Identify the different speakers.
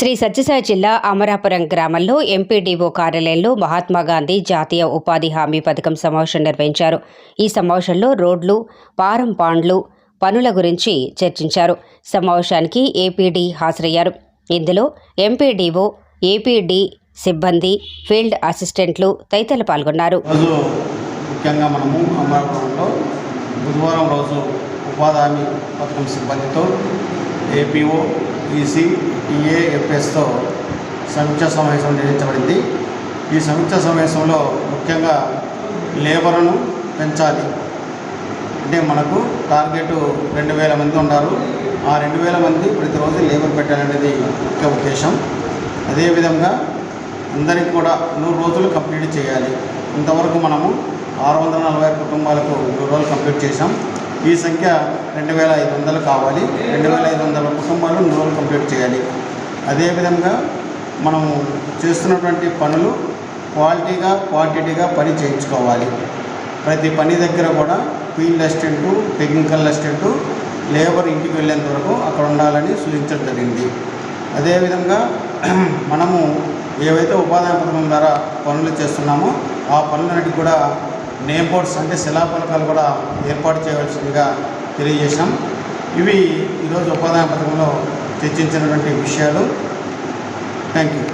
Speaker 1: శ్రీ సత్యసాయి జిల్లా అమరాపురం గ్రామంలో ఎంపీడీఓ కార్యాలయంలో మహాత్మా గాంధీ జాతీయ ఉపాధి హామీ పథకం సమావేశం నిర్వహించారు. ఈ సమావేశంలో రోడ్లు పారం పాండ్లు పనుల గురించి చర్చించారు. సమావేశానికి ఏపీడీ హాజరయ్యారు. ఇందులో ఎంపీడీఓ ఏపీడీ సిబ్బంది ఫీల్డ్ అసిస్టెంట్లు తదితరులు పాల్గొన్నారు.
Speaker 2: ముఖ్యంగా మనము అమరాపురంలో బుధవారం రోజు ఉపాధి హామీ పథకం సిబ్బందితో ఏపీఓ ఈసీ టీఏఎఫ్ఎస్తో సంయుక్త సమావేశం నిర్వహించబడింది. ఈ సంయుక్త సమావేశంలో ముఖ్యంగా లేబర్ను పెంచాలి. అంటే మనకు టార్గెట్ రెండు వేల మంది ఉన్నారు ఆ రెండు వేల మంది ప్రతిరోజు లేబర్ పెట్టాలనేది ముఖ్య ఉద్దేశం. అదేవిధంగా అందరికి కూడా నూరు రోజులు కంప్లీట్ చేయాలి. ఇంతవరకు మనము ఆరు వందల నలభై కుటుంబాలకు నూరు రోజులు కంప్లీట్ చేశాం. ఈ సంఖ్య రెండు వేల ఐదు వందలు కావాలి. రెండు వేల ఐదు వందల కుటుంబాలు లోన్ కంప్లీట్ చేయాలి. అదేవిధంగా మనము చేస్తున్నటువంటి పనులు క్వాలిటీగా క్వాంటిటీగా పని చేయించుకోవాలి. ప్రతి పని దగ్గర కూడా field assistant technical assistant labour ఇంటికి వెళ్ళేంత వరకు అక్కడ ఉండాలని సూచించడం జరిగింది. అదేవిధంగా మనము ఏవైతే ఉపాధి పథకం ద్వారా పనులు చేస్తున్నామో ఆ పనులన్నిటి కూడా నేమ్ బోర్డ్స్ అంటే శిలాఫలకాలు కూడా ఏర్పాటు చేయవలసిందిగా తెలియజేశాం. ఇవి ఈరోజు ఉపాధి పథకంలో చర్చించినటువంటి విషయాలు. Thank you